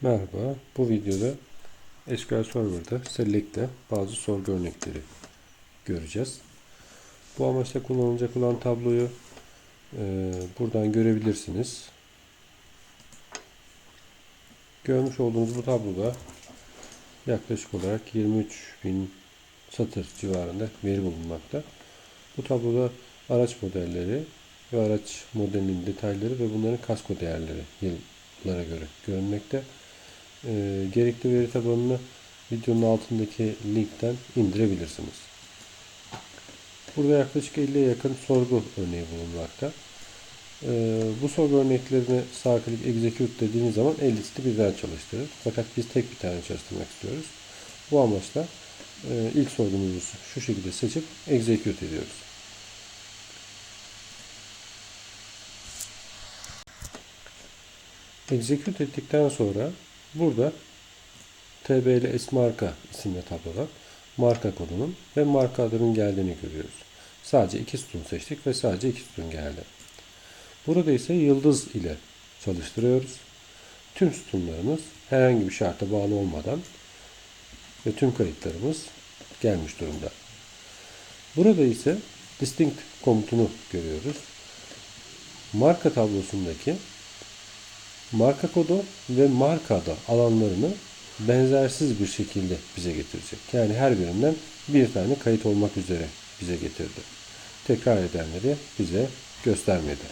Merhaba, bu videoda SQL Server'da Select'te bazı sorgu örnekleri göreceğiz. Bu amaçla kullanılacak olan tabloyu e, buradan görebilirsiniz. Görmüş olduğunuz bu tabloda yaklaşık olarak 23.000 satır civarında veri bulunmakta. Bu tabloda araç modelleri ve araç modelinin detayları ve bunların kasko değerleri yıllara göre görünmekte. E, gerekli veri tabanını videonun altındaki linkten indirebilirsiniz. Burada yaklaşık 50'ye yakın sorgu örneği bulunmakta. E, bu sorgu örneklerini sağ klik execute dediğiniz zaman 50'sini birden çalıştırır. Fakat biz tek bir tane çalıştırmak istiyoruz. Bu amaçla e, ilk sorgumuzu şu şekilde seçip execute ediyoruz. Execute ettikten sonra burada TBL S marka isimli tabloda marka kodunun ve marka adının geldiğini görüyoruz. Sadece iki sütun seçtik ve sadece iki sütun geldi. Burada ise yıldız ile çalıştırıyoruz. Tüm sütunlarımız herhangi bir şarta bağlı olmadan ve tüm kayıtlarımız gelmiş durumda. Burada ise distinct komutunu görüyoruz. Marka tablosundaki marka kodu ve marka adı alanlarını benzersiz bir şekilde bize getirecek. Yani her birinden bir tane kayıt olmak üzere bize getirdi. Tekrar edenleri bize göstermedi.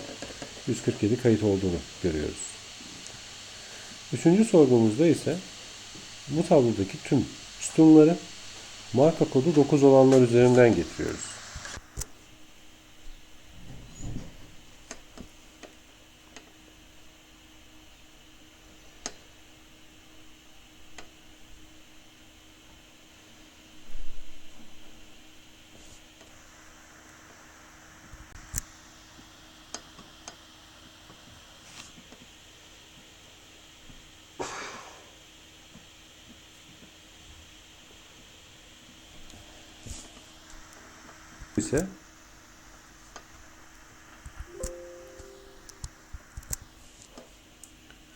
147 kayıt olduğunu görüyoruz. Üçüncü sorgumuzda ise bu tablodaki tüm sütunları marka kodu 9 olanlar üzerinden getiriyoruz. İse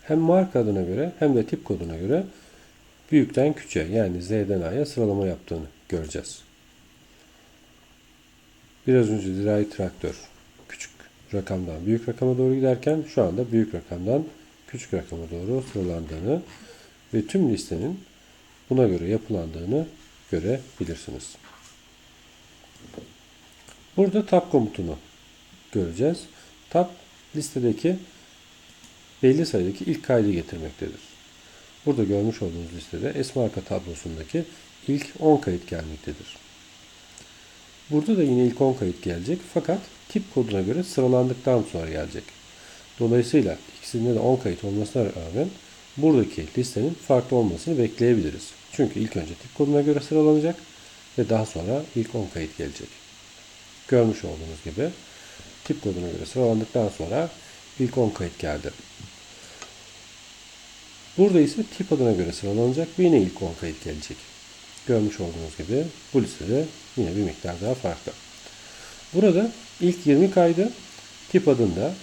hem marka adına göre hem de tip koduna göre büyükten küçüğe yani Z'den A'ya sıralama yaptığını göreceğiz. Biraz önce zirai traktör küçük rakamdan büyük rakama doğru giderken şu anda büyük rakamdan küçük rakama doğru sıralandığını ve tüm listenin buna göre yapılandığını görebilirsiniz. Burada tab komutunu göreceğiz. Tab listedeki belli sayıdaki ilk kaydı getirmektedir. Burada görmüş olduğunuz listede S marka tablosundaki ilk 10 kayıt gelmektedir. Burada da yine ilk 10 kayıt gelecek fakat tip koduna göre sıralandıktan sonra gelecek. Dolayısıyla ikisinde de 10 kayıt olmasına rağmen buradaki listenin farklı olmasını bekleyebiliriz. Çünkü ilk önce tip koduna göre sıralanacak ve daha sonra ilk 10 kayıt gelecek. Görmüş olduğunuz gibi tip koduna göre sıralandıktan sonra ilk 10 kayıt geldi. Burada ise tip adına göre sıralanacak ve yine ilk 10 kayıt gelecek. Görmüş olduğunuz gibi bu listede yine bir miktar daha farklı. Burada ilk 20 kaydı tip adında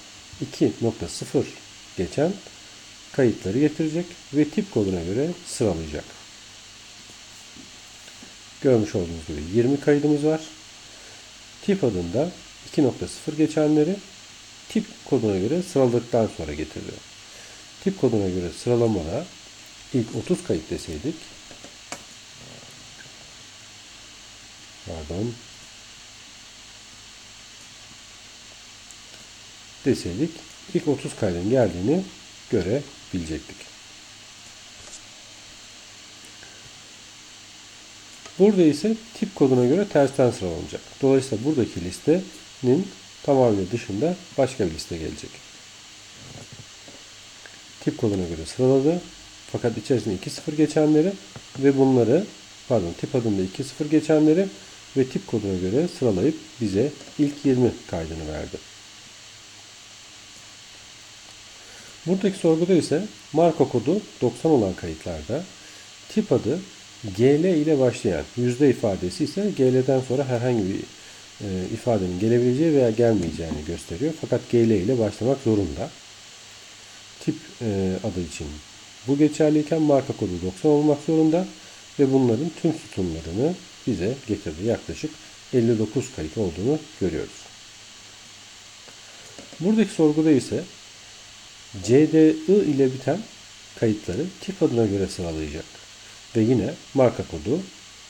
2.0 geçen kayıtları getirecek ve tip koduna göre sıralayacak. Görmüş olduğunuz gibi 20 kaydımız var. Tip adında 2.0 geçenleri tip koduna göre sıraladıktan sonra getirdi. Tip koduna göre sıralamada ilk 30 kayıt deseydik pardon deseydik ilk 30 kaydın geldiğini görebilecektik. Burada ise tip koduna göre tersten sıralanacak. Dolayısıyla buradaki listenin tamamıyla dışında başka bir liste gelecek. Tip koduna göre sıraladı. Fakat içerisinde 2.0 geçenleri ve bunları pardon tip adında 2.0 geçenleri ve tip koduna göre sıralayıp bize ilk 20 kaydını verdi. Buradaki sorguda ise marka kodu 90 olan kayıtlarda tip adı GL ile başlayan yüzde ifadesi ise GL'den sonra herhangi bir e, ifadenin gelebileceği veya gelmeyeceğini gösteriyor. Fakat GL ile başlamak zorunda. Tip e, adı için bu geçerliyken marka kodu 90 olmak zorunda ve bunların tüm sütunlarını bize getirdi. Yaklaşık 59 kayıt olduğunu görüyoruz. Buradaki sorguda ise CDI ile biten kayıtları tip adına göre sıralayacak. Ve yine marka kodu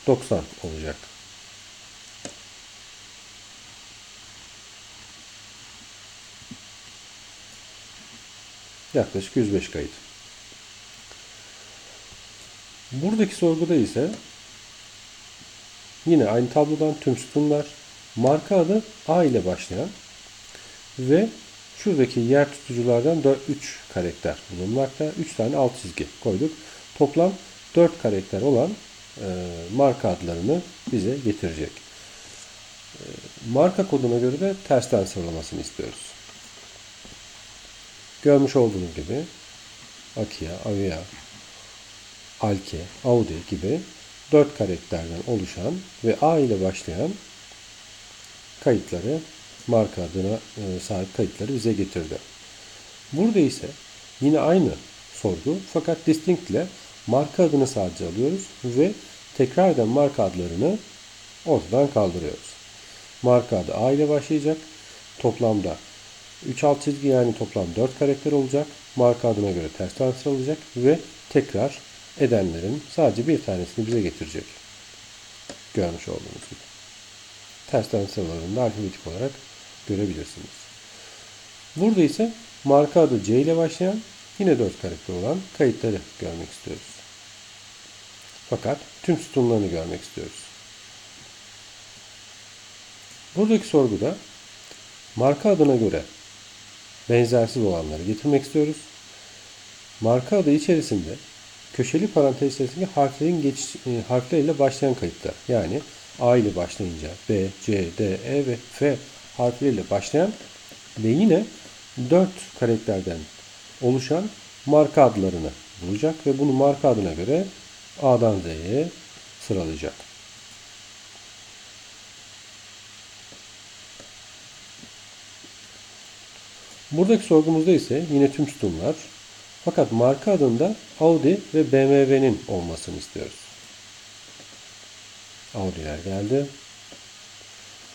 90 olacak. Yaklaşık 105 kayıt. Buradaki sorguda ise yine aynı tablodan tüm sütunlar marka adı A ile başlayan ve şuradaki yer tutuculardan 4, 3 karakter bulunmakta. 3 tane alt çizgi koyduk. Toplam 4 karakter olan e, marka adlarını bize getirecek. E, marka koduna göre de tersten sıralamasını istiyoruz. Görmüş olduğunuz gibi Akia, Avia, Alke, Audi gibi 4 karakterden oluşan ve A ile başlayan kayıtları marka adına e, sahip kayıtları bize getirdi. Burada ise yine aynı sorgu fakat distinct ile marka adını sadece alıyoruz ve tekrar eden marka adlarını ortadan kaldırıyoruz. Marka adı A ile başlayacak. Toplamda 3 alt çizgi yani toplam 4 karakter olacak. Marka adına göre tersten sıralayacak ve tekrar edenlerin sadece bir tanesini bize getirecek. Görmüş olduğunuz gibi. Tersten sıralarını da alfabetik olarak görebilirsiniz. Burada ise marka adı C ile başlayan yine 4 karakter olan kayıtları görmek istiyoruz. Fakat tüm sütunlarını görmek istiyoruz. Buradaki sorguda marka adına göre benzersiz olanları getirmek istiyoruz. Marka adı içerisinde köşeli parantez içerisindeki harflerin geçiş, e, harfleriyle başlayan kayıtlar. Yani A ile başlayınca B, C, D, E ve F harfleriyle başlayan ve yine 4 karakterden oluşan marka adlarını bulacak ve bunu marka adına göre A'dan Z'ye sıralayacak. Buradaki sorgumuzda ise yine tüm sütunlar fakat marka adında Audi ve BMW'nin olmasını istiyoruz. Audi'ler geldi.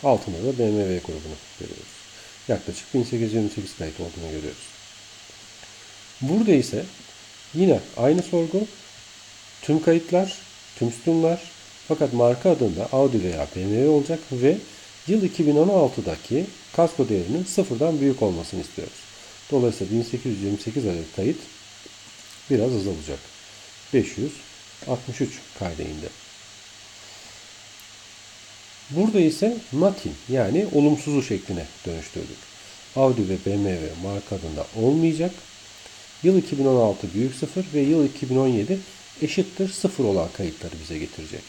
Altında da BMW grubunu görüyoruz. Yaklaşık 1828 kayıt olduğunu görüyoruz. Burada ise yine aynı sorgu. Tüm kayıtlar, tüm sütunlar fakat marka adında Audi veya BMW olacak ve yıl 2016'daki kasko değerinin sıfırdan büyük olmasını istiyoruz. Dolayısıyla 1828 adet kayıt biraz azalacak. 563 kaydeğinde. Burada ise nothing yani olumsuzu şekline dönüştürdük. Audi ve BMW marka adında olmayacak. Yıl 2016 büyük sıfır ve yıl 2017 eşittir sıfır olan kayıtları bize getirecek.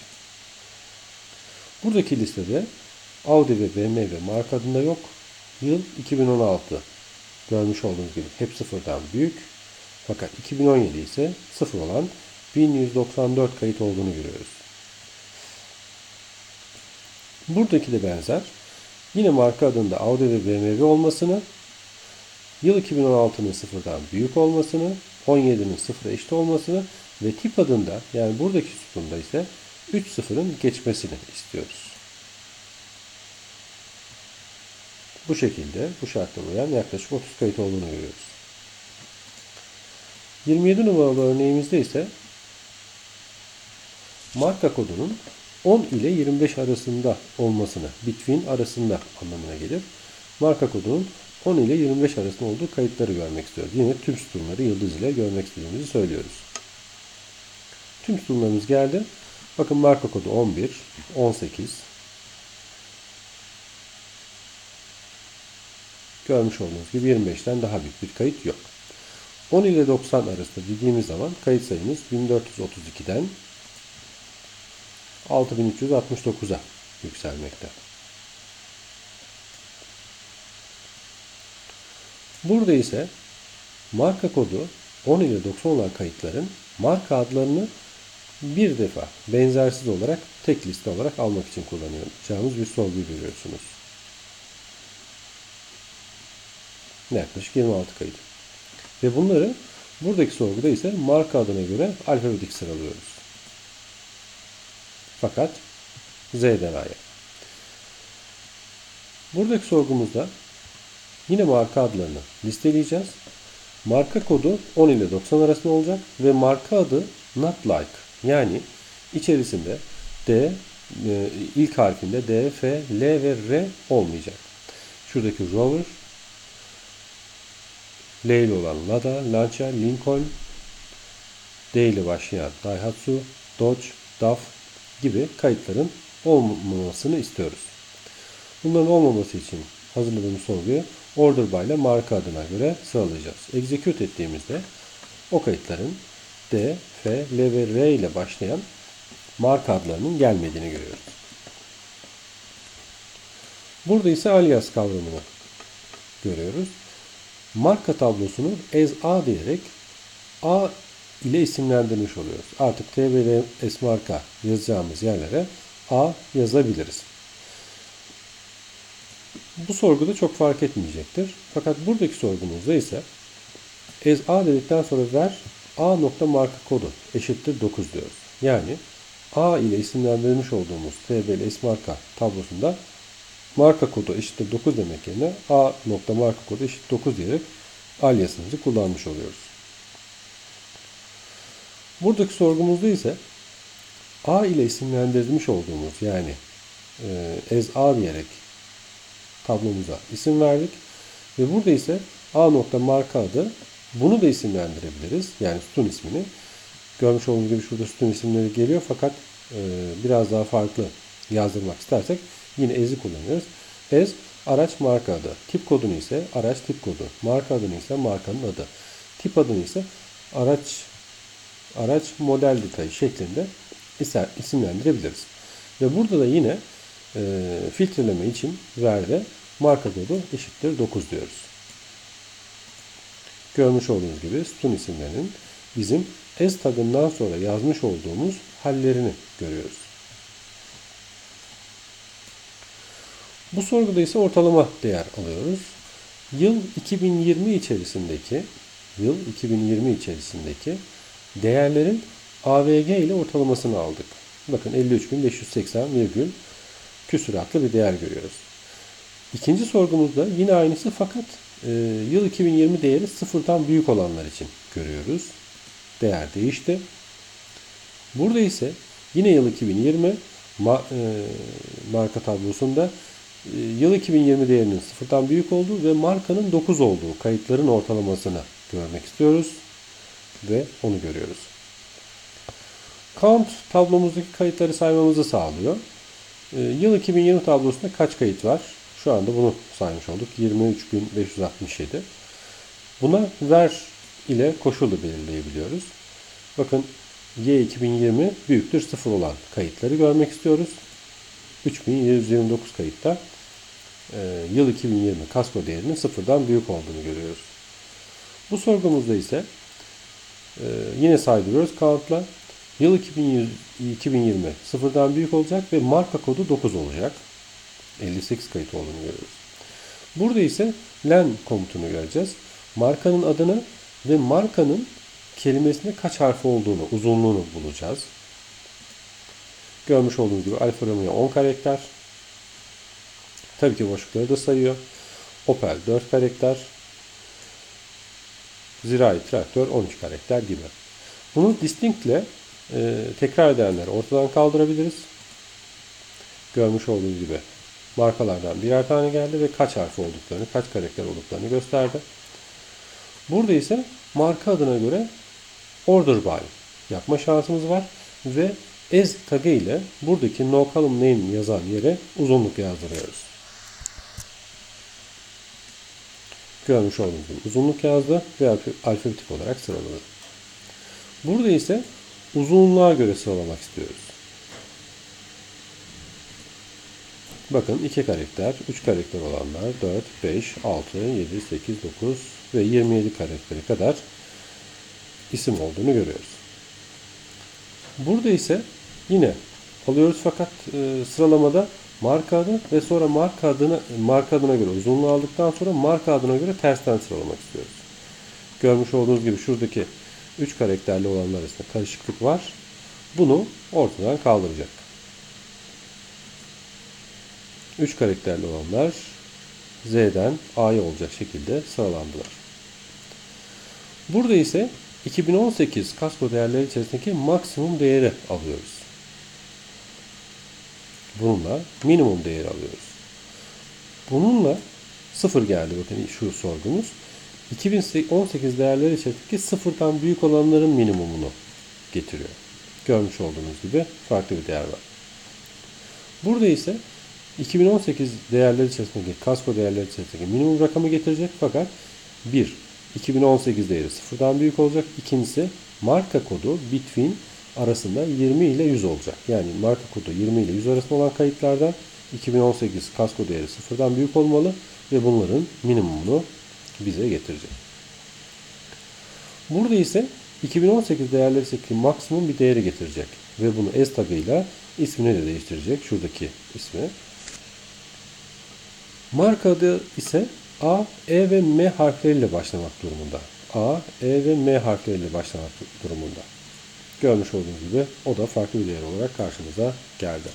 Buradaki listede Audi ve BMW marka adında yok. Yıl 2016 görmüş olduğunuz gibi hep sıfırdan büyük. Fakat 2017 ise sıfır olan 1194 kayıt olduğunu görüyoruz. Buradaki de benzer. Yine marka adında Audi ve BMW olmasını, yıl 2016'nın sıfırdan büyük olmasını, 17'nin sıfıra eşit olmasını ve tip adında yani buradaki sütunda ise 3 sıfırın geçmesini istiyoruz. Bu şekilde bu şartlara uyan yaklaşık 30 kayıt olduğunu görüyoruz. 27 numaralı örneğimizde ise marka kodunun 10 ile 25 arasında olmasını, between arasında anlamına gelir. Marka kodunun 10 ile 25 arasında olduğu kayıtları görmek istiyoruz. Yine tüm sütunları yıldız ile görmek istediğimizi söylüyoruz. Tüm sütunlarımız geldi. Bakın marka kodu 11, 18. Görmüş olduğunuz gibi 25'ten daha büyük bir kayıt yok. 10 ile 90 arasında dediğimiz zaman kayıt sayımız 1432'den 6369'a yükselmekte. Burada ise marka kodu 10 ile 90 olan kayıtların marka adlarını bir defa benzersiz olarak tek liste olarak almak için kullanacağımız bir sorgu görüyorsunuz. Yaklaşık 26 kayıt. Ve bunları Buradaki sorguda ise marka adına göre alfabetik sıralıyoruz. Fakat Z'den A'ya. Buradaki sorgumuzda yine marka adlarını listeleyeceğiz. Marka kodu 10 ile 90 arasında olacak ve marka adı not like yani içerisinde D e, ilk harfinde D, F, L ve R olmayacak. Şuradaki Rover, L ile olan Lada, Lancia, Lincoln, D ile başlayan Daihatsu, Dodge, DAF gibi kayıtların olmamasını istiyoruz. Bunların olmaması için hazırladığımız sorguyu order by ile marka adına göre sıralayacağız. Execute ettiğimizde o kayıtların D, F, L ve R ile başlayan marka adlarının gelmediğini görüyoruz. Burada ise alias kavramını görüyoruz. Marka tablosunu as A diyerek A ile isimlendirmiş oluyoruz. Artık TBL S marka yazacağımız yerlere A yazabiliriz. Bu sorguda çok fark etmeyecektir. Fakat buradaki sorgumuzda ise as A dedikten sonra ver A nokta marka kodu eşittir 9 diyoruz. Yani A ile isimlendirilmiş olduğumuz TBL marka tablosunda marka kodu eşittir 9 demek yerine A nokta marka kodu eşittir 9 diyerek aliasımızı kullanmış oluyoruz. Buradaki sorgumuzda ise A ile isimlendirilmiş olduğumuz yani e, as A diyerek tablomuza isim verdik. Ve burada ise A nokta marka adı bunu da isimlendirebiliriz. Yani sütun ismini. Görmüş olduğunuz gibi şurada sütun isimleri geliyor fakat e, biraz daha farklı yazdırmak istersek yine as'i kullanıyoruz. As araç marka adı. Tip kodunu ise araç tip kodu. Marka adını ise markanın adı. Tip adını ise araç araç model detayı şeklinde isimlendirebiliriz. Ve burada da yine e, filtreleme için verde marka kodu eşittir 9 diyoruz. Görmüş olduğunuz gibi sütun isimlerinin bizim as tagından sonra yazmış olduğumuz hallerini görüyoruz. Bu sorguda ise ortalama değer alıyoruz. Yıl 2020 içerisindeki yıl 2020 içerisindeki değerlerin AVG ile ortalamasını aldık. Bakın 53.580 virgül küsuratlı bir değer görüyoruz. İkinci sorgumuzda yine aynısı fakat e, yıl 2020 değeri sıfırdan büyük olanlar için görüyoruz. Değer değişti. Burada ise yine yıl 2020 ma, e, marka tablosunda e, yıl 2020 değerinin sıfırdan büyük olduğu ve markanın 9 olduğu kayıtların ortalamasını görmek istiyoruz ve onu görüyoruz. Count tablomuzdaki kayıtları saymamızı sağlıyor. Ee, yıl 2020 tablosunda kaç kayıt var? Şu anda bunu saymış olduk. 23.567. Buna ver ile koşul belirleyebiliyoruz. Bakın Y 2020 büyüktür 0 olan kayıtları görmek istiyoruz. 3729 kayıtta e, yıl 2020 kasko değerinin sıfırdan büyük olduğunu görüyoruz. Bu sorgumuzda ise e, yine saydırıyoruz count'la. Yıl 2020 sıfırdan büyük olacak ve marka kodu 9 olacak. 58 kayıt olduğunu görüyoruz. Burada ise len komutunu göreceğiz. Markanın adını ve markanın kelimesinde kaç harfi olduğunu, uzunluğunu bulacağız. Görmüş olduğunuz gibi Alfa Romeo 10 karakter. Tabii ki boşlukları da sayıyor. Opel 4 karakter. Zirai traktör 13 karakter gibi. Bunu distinctle e, tekrar edenleri ortadan kaldırabiliriz. Görmüş olduğunuz gibi markalardan birer tane geldi ve kaç harf olduklarını, kaç karakter olduklarını gösterdi. Burada ise marka adına göre order by yapma şansımız var ve as tagı ile buradaki no column name yazan yere uzunluk yazdırıyoruz. Görmüş olduğunuz gibi uzunluk yazdı ve alfabetik olarak sıraladı. Burada ise uzunluğa göre sıralamak istiyoruz. Bakın 2 karakter, 3 karakter olanlar 4, 5, 6, 7, 8, 9 ve 27 karaktere kadar isim olduğunu görüyoruz. Burada ise yine alıyoruz fakat e, sıralamada marka adı ve sonra marka adına marka adına göre uzunluğu aldıktan sonra marka adına göre tersten sıralamak istiyoruz. Görmüş olduğunuz gibi şuradaki 3 karakterli olanlar arasında karışıklık var. Bunu ortadan kaldıracak. 3 karakterli olanlar Z'den A'ya olacak şekilde sıralandılar. Burada ise 2018 kasko değerleri içerisindeki maksimum değeri alıyoruz. Bununla minimum değeri alıyoruz. Bununla sıfır geldi bakın şu sorgumuz. 2018 değerleri içerisindeki sıfırdan büyük olanların minimumunu getiriyor. Görmüş olduğunuz gibi farklı bir değer var. Burada ise 2018 değerleri içerisindeki kasko değerleri içerisindeki minimum rakamı getirecek fakat bir 2018 değeri sıfırdan büyük olacak. İkincisi marka kodu between arasında 20 ile 100 olacak. Yani marka kodu 20 ile 100 arasında olan kayıtlardan 2018 kasko değeri sıfırdan büyük olmalı ve bunların minimumunu bize getirecek. Burada ise 2018 değerleri içerisindeki maksimum bir değeri getirecek ve bunu S tagıyla ismini de değiştirecek. Şuradaki ismi. Marka adı ise A, E ve M harfleriyle başlamak durumunda. A, E ve M harfleriyle başlamak durumunda. Görmüş olduğunuz gibi o da farklı bir değer olarak karşımıza geldi.